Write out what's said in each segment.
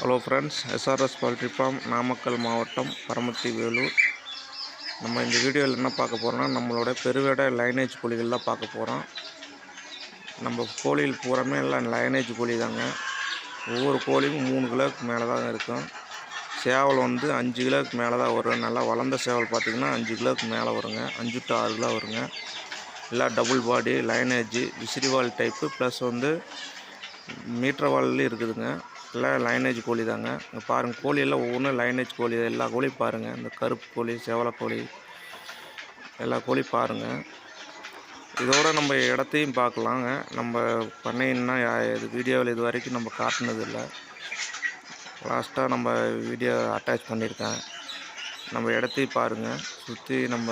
Hello friends SRS poultry farm Namakkal மாவட்டம் பரமத்தி வேலூர் நம்ம இந்த வீடியோவில் என்ன பார்க்க போகிறோம்னா நம்மளோட பெருவேட லைனேஜ் கோழிகள்லாம் பார்க்க போகிறோம் நம்ம கோழியில் பூராமே எல்லாம் லைனேஜ் கோழி தாங்க. ஒவ்வொரு கோழியும் மூணு கிலோவுக்கு மேலே தான் இருக்கும். சேவல் வந்து அஞ்சு கிலோவுக்கு மேலே தான் வரும். நல்லா வளர்ந்த சேவல் பார்த்திங்கன்னா அஞ்சு கிலோவுக்கு மேலே வருங்க. அஞ்சு டு ஆறு கிலோ வருங்க. எல்லாம் டபுள் பாடி லைனேஜ் விசிறிவால் டைப்பு ப்ளஸ் வந்து மீட்டர் வால்லையும் இருக்குதுங்க. எல்லாம் லைனேஜ் கோழி தாங்க. இங்கே பாருங்கள் கோழி எல்லாம் ஒவ்வொன்றும் லைனேஜ் கோழி எல்லா கோழியும் பாருங்கள் இந்த கருப்பு கோழி செவலை கோழி எல்லா கோழி பாருங்கள் இதோட நம்ம இடத்தையும் பார்க்கலாங்க. நம்ம பண்ணைன்னா இது வீடியோவில் இது வரைக்கும் நம்ம காட்டினது இல்லை. லாஸ்ட்டாக நம்ம வீடியோ அட்டாச் பண்ணியிருக்கேன் நம்ம இடத்தையும் பாருங்கள் சுற்றி நம்ம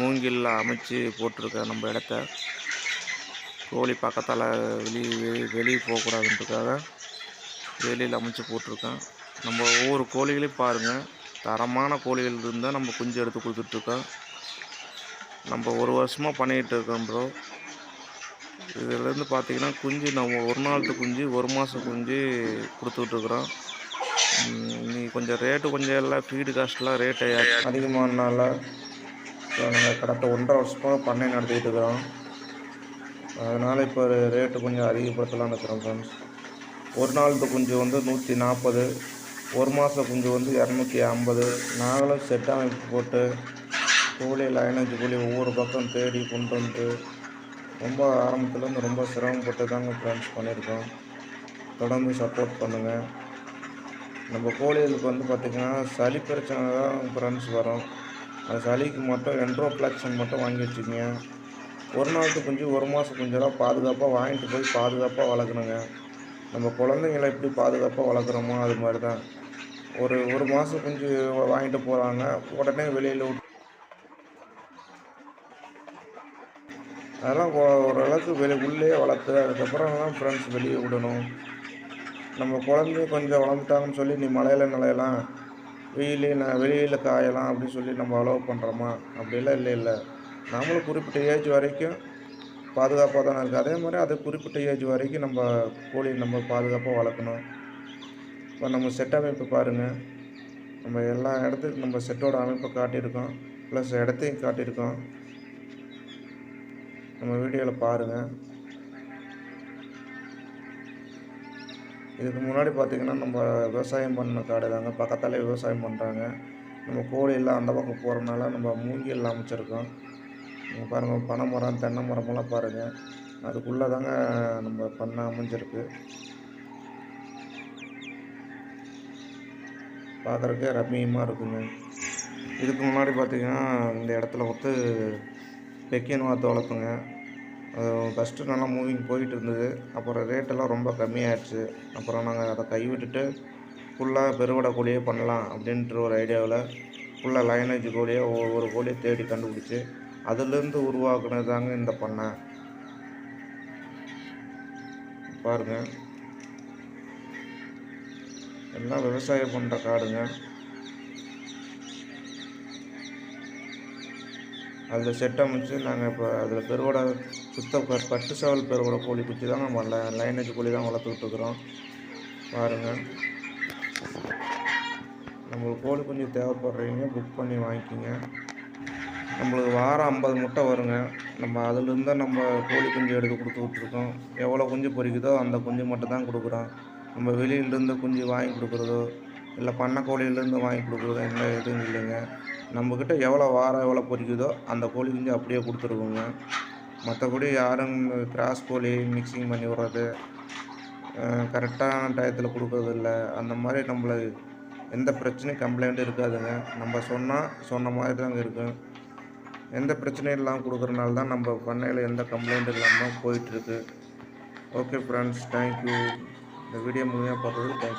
மூங்கில் அமைச்சு போட்டிருக்கேன் நம்ம இடத்த. கோழி பக்கத்தால் வெளியே வெளியே வெளியே போகக்கூடாதுன்றதுக்காக வெளியில் அமைச்சு போட்டிருக்கேன். நம்ம ஒவ்வொரு கோழிகளையும் பாருங்கள் தரமான கோழிகள் இருந்தால் நம்ம குஞ்சு எடுத்து கொடுத்துட்ருக்கோம். நம்ம ஒரு வருஷமாக பண்ணிகிட்டு இருக்கோம் ப்ரோ இதுலேருந்து பார்த்தீங்கன்னா குஞ்சு நம்ம ஒரு நாளுக்கு குஞ்சு ஒரு மாதம் குஞ்சு கொடுத்துட்ருக்குறோம். நீ கொஞ்சம் ரேட்டு கொஞ்சம் எல்லாம் ஃபீடு காஸ்ட்லாம் ரேட்டு அதிகமானனால நாங்கள் கடத்த ஒன்றரை வருஷமாக பண்ணை நடத்திக்கிட்டு இருக்கிறோம். அதனால் இப்போ ரேட்டு கொஞ்சம் அதிகப்படுத்தலாம்னு இருக்கிறோம் ஃப்ரெண்ட்ஸ் ஒரு நாளுக்கு குஞ்சு வந்து நூற்றி நாற்பது ஒரு மாத குஞ்சு வந்து இரநூத்தி ஐம்பது. நாங்களும் செட் அமைப்பு போட்டு கோழி லைனேஜ் கோழி ஒவ்வொரு பக்கம் தேடி கொண்டு வந்து ரொம்ப ஆரம்பத்துலேருந்து ரொம்ப சிரமப்பட்டு தாங்க ஃப்ரெண்ட்ஸ் பண்ணியிருக்கோம் தொடர்ந்து சப்போர்ட் பண்ணுங்கள் நம்ம கோழிகளுக்கு வந்து பார்த்திங்கன்னா சளி பிரச்சனை தான் ஃப்ரெண்ட்ஸ் வரும். அந்த சளிக்கு மட்டும் என்ட்ரோப்ளாக்சன் மட்டும் வாங்கி வச்சுக்கோங்க. ஒரு நாளுக்கு குஞ்சு ஒரு மாதம் குஞ்செல்லாம் பாதுகாப்பாக வாங்கிட்டு போய் பாதுகாப்பாக வளர்க்கணுங்க. நம்ம குழந்தைங்கள எப்படி பாதுகாப்பாக வளர்க்குறோமோ அது மாதிரி தான் ஒரு ஒரு மாதம் குஞ்சு வாங்கிட்டு போகிறாங்க உடனே வெளியில் விட்டு அதெல்லாம் ஓ- ஓரளவுக்கு வெளி உள்ளே வளர்த்து அதுக்கப்புறம் தான் ஃப்ரெண்ட்ஸ் வெளியே விடணும். நம்ம குழந்தைய கொஞ்சம் வளர்ந்துட்டாங்கன்னு சொல்லி நீ மழையில் நிலையலாம் வெயிலே நான் வெளியில் காயலாம் அப்படின்னு சொல்லி நம்ம அலோவ் பண்ணுறோமா அப்படிலாம் இல்லை இல்லை நம்மளும் குறிப்பிட்ட ஏஜ் வரைக்கும் பாதுகாப்பாக தானே இருக்குது அதே மாதிரி அது குறிப்பிட்ட ஏஜ் வரைக்கும் நம்ம கோழி நம்ம பாதுகாப்பாக வளர்க்கணும். இப்போ நம்ம செட் அமைப்பு பாருங்கள் நம்ம எல்லா இடத்துக்கும் நம்ம செட்டோட அமைப்பை காட்டியிருக்கோம். ப்ளஸ் இடத்தையும் காட்டியிருக்கோம். நம்ம வீடியோவில் பாருங்கள் இதுக்கு முன்னாடி பார்த்திங்கன்னா நம்ம விவசாயம் பண்ண காடு தாங்க. பக்கத்தாலே விவசாயம் பண்ணுறாங்க நம்ம கோழி எல்லாம் அந்த பக்கம் போகிறனால நம்ம மூங்கில் அமைச்சிருக்கோம். நீங்கள் பாருங்கள் பனை மரம் தென்னை மரமெல்லாம் பாருங்கள் அதுக்குள்ளே தாங்க நம்ம பண்ண அமைஞ்சிருக்கு. பார்க்குறக்கே ரம்மியமாக இருக்குங்க. இதுக்கு முன்னாடி பார்த்திங்கன்னா இந்த இடத்துல வந்து பெக்கியன் வாத்து வளர்த்துங்க அது ஃபஸ்ட்டு நல்லா மூவிங் போயிட்டு இருந்தது. அப்புறம் ரேட்டெல்லாம் ரொம்ப கம்மியாயிடுச்சு. அப்புறம் நாங்கள் அதை கைவிட்டுட்டு ஃபுல்லாக பெருவடை கோழியே பண்ணலாம் அப்படின்ற ஒரு ஐடியாவில் ஃபுல்லாக லைனேஜ் கோழியை ஒவ்வொரு கோழியை தேடி கண்டுபிடிச்சி அதுலேருந்து உருவாக்குனது தாங்க இந்த பண்ணை. பாருங்கள் எல்லாம் விவசாயம் பண்ணுற காடுங்க. அதில் செட் அமைச்சு நாங்கள் இப்போ அதில் பெருவோட சுத்த பட்டு சேவல் பெருவோட கோழி குச்சி தான் நம்ம லைனேஜ் கோழி தான் வளர்த்துக்கிட்டு இருக்கிறோம் பாருங்கள் நம்மளுக்கு கோழி குஞ்சு தேவைப்படுறீங்க புக் பண்ணி வாங்கிக்கிங்க. நம்மளுக்கு வாரம் ஐம்பது முட்டை வருங்க. நம்ம அதுலேருந்து நம்ம கோழி குஞ்சு எடுத்து கொடுத்துட்ருக்கோம் எவ்வளோ குஞ்சு பொறிக்குதோ அந்த குஞ்சு மட்டும் தான் கொடுக்குறோம். நம்ம வெளியிலேருந்து குஞ்சு வாங்கி கொடுக்குறதோ இல்லை பண்ணை கோழியிலேருந்து வாங்கி கொடுக்குறதோ எந்த இதுவும் இல்லைங்க. நம்மக்கிட்ட எவ்வளோ வாரம் எவ்வளோ பொறிக்குதோ அந்த கோழி குஞ்சு அப்படியே கொடுத்துருக்கோங்க. மற்றபடி யாரும் கிராஸ் கோழி மிக்சிங் பண்ணி விட்றது கரெக்டான டயத்தில் கொடுக்குறது இல்லை. அந்த மாதிரி நம்மள எந்த பிரச்சனையும் கம்ப்ளைண்ட்டும் இருக்காதுங்க. நம்ம சொன்னால் சொன்ன மாதிரி தாங்க இருக்கும். எந்த பிரச்சனையும் இல்லாமல் கொடுக்குறனால தான் நம்ம பண்ணையில் எந்த கம்ப்ளைண்ட்டும் இல்லாமல் போயிட்டுருக்கு ஓகே ஃப்ரெண்ட்ஸ் தேங்க்யூ இந்த வீடியோ முழுமையாக பார்த்ததுக்கு தேங்க்யூ